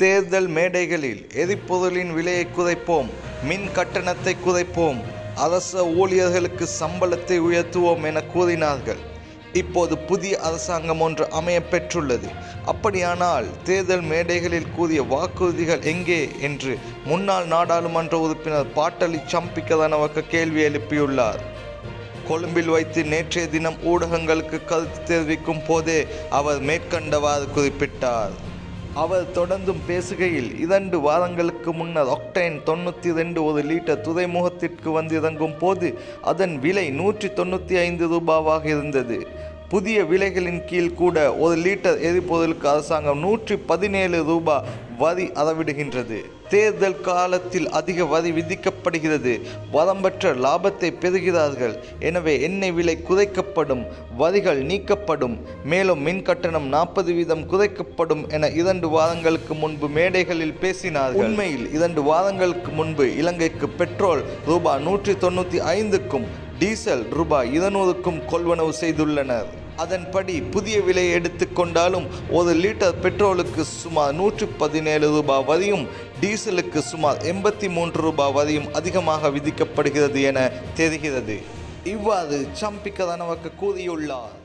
தேர்தல் மேடைகளில் எரிபொருளின் விலையை குறைப்போம் மின் கட்டணத்தை குறைப்போம் அரச ஊழியர்களுக்கு சம்பளத்தை உயர்த்துவோம் என கூறினார்கள். இப்போது புதிய அரசாங்கம் ஒன்று அமைய பெற்றுள்ளது. அப்படியானால் தேர்தல் மேடைகளில் கூறிய வாக்குறுதிகள் எங்கே என்று முன்னாள் நாடாளுமன்ற உறுப்பினர் பாட்டலி சம்பிக்கதனவக்க கேள்வி எழுப்பியுள்ளார். கொழும்பில் வைத்து நேற்றைய தினம் ஊடகங்களுக்கு கருத்து தெரிவிக்கும் போதே அவர் மேற்கண்டவாறு குறிப்பிட்டார். அவர் தொடர்ந்தும் பேசுகையில் இரண்டு வாரங்களுக்கு முன்னர் ஒக்டைன் தொண்ணூற்றி ரெண்டு ஒரு லிட்டர் துறைமுகத்திற்கு வந்து இறங்கும் போது அதன் விலை நூற்றி தொண்ணூற்றி ஐந்து ரூபாவாக இருந்தது. புதிய விலைகளின் கீழ் கூட ஒரு லிட்டர் எரிபொருளுக்கு அரசாங்கம் நூற்றி பதினேழு ரூபாய் வரி அறவிடுகின்றது தேர்தல் காலத்தில் அதிக வரி விதிக்கப்படுகிறது. வரம்பற்ற லாபத்தை பெறுகிறார்கள். எனவே எண்ணெய் விலை குறைக்கப்படும் வரிகள் நீக்கப்படும். மேலும் மின் கட்டணம் நாற்பது வீதம் குறைக்கப்படும் என இரண்டு வாரங்களுக்கு முன்பு மேடைகளில் பேசினார் உண்மையில் இரண்டு வாரங்களுக்கு முன்பு இலங்கைக்கு பெட்ரோல் ரூபாய் நூற்றி தொண்ணூற்றி ஐந்துக்கும் டீசல் ரூபாய் இருநூறுக்கும் கொள்வனவு செய்துள்ளனர். அதன்படி புதிய விலை எடுத்துக்கொண்டாலும் ஒரு லிட்டர் பெட்ரோலுக்கு சுமார் நூற்று பதினேழு ரூபாய் வரையும் டீசலுக்கு சுமார் எண்பத்தி மூன்று ரூபாய் வரையும் அதிகமாக விதிக்கப்படுகிறது என தெரிகிறது. இவ்வாறு சம்பிக்க தனவக்க கூறியுள்ளார்.